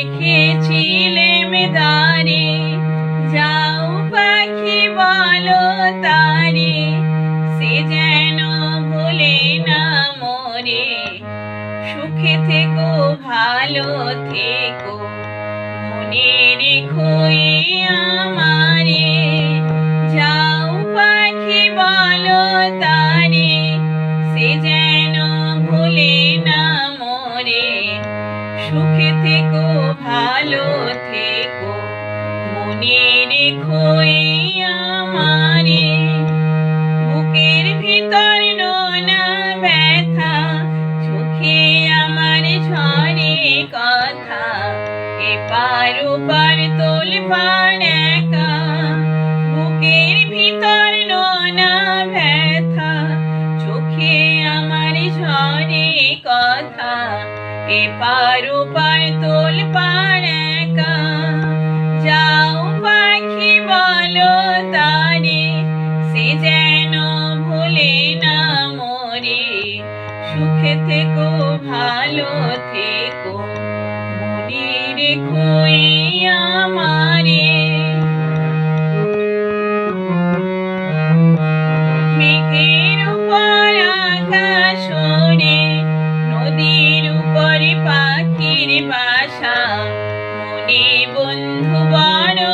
রেখেছিলেম দারে যাও পাখি বলো তারে, সে যেন ভুলে না মরে। সুখে থেকো, ভালো থেকো, মনে রেখো আমারে। যাও পাখি বলো তারে, সে যেন ভুলে সুখে থেকো, ভালো থেকো। মনে রেখো এ আমারে। বুকের ভিতর নোনা ব্যথা, চোখে আমার ঝরে কথা। এপার ওপার তোল পান একা কথা এপার ওপার তোল পার একা। যাও পাখি, বলো তারে, সে যেন ভুলে না মরে। সুখে থেকো, ভালো থেকো, মনে রেখো এই মনে বন্ধু, বড়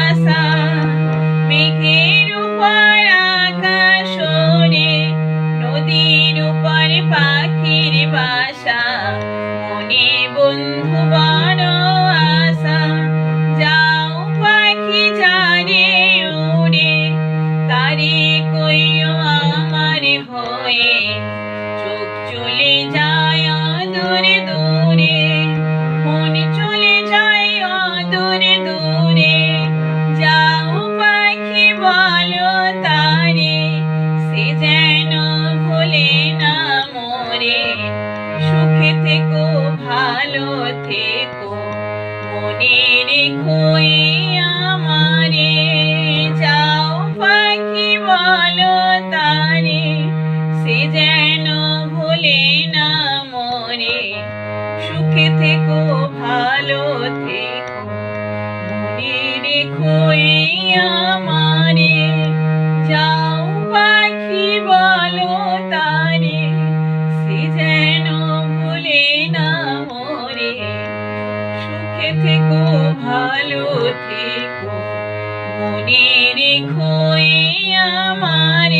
আশা। মেঘের উপর আকাশ ওড়ে, নদীর উপরে পাখির বাসা। মনে বন্ধু, বড় আশা, যাও পাখি জানে উড়ে। তারে কইও আমার হয়ে আমারে যাও তারে সে যেন না সুখে ভালো থেকো মনে রেখো এই সুখে থেকো ভালো থেকো। মনে রেখো আমার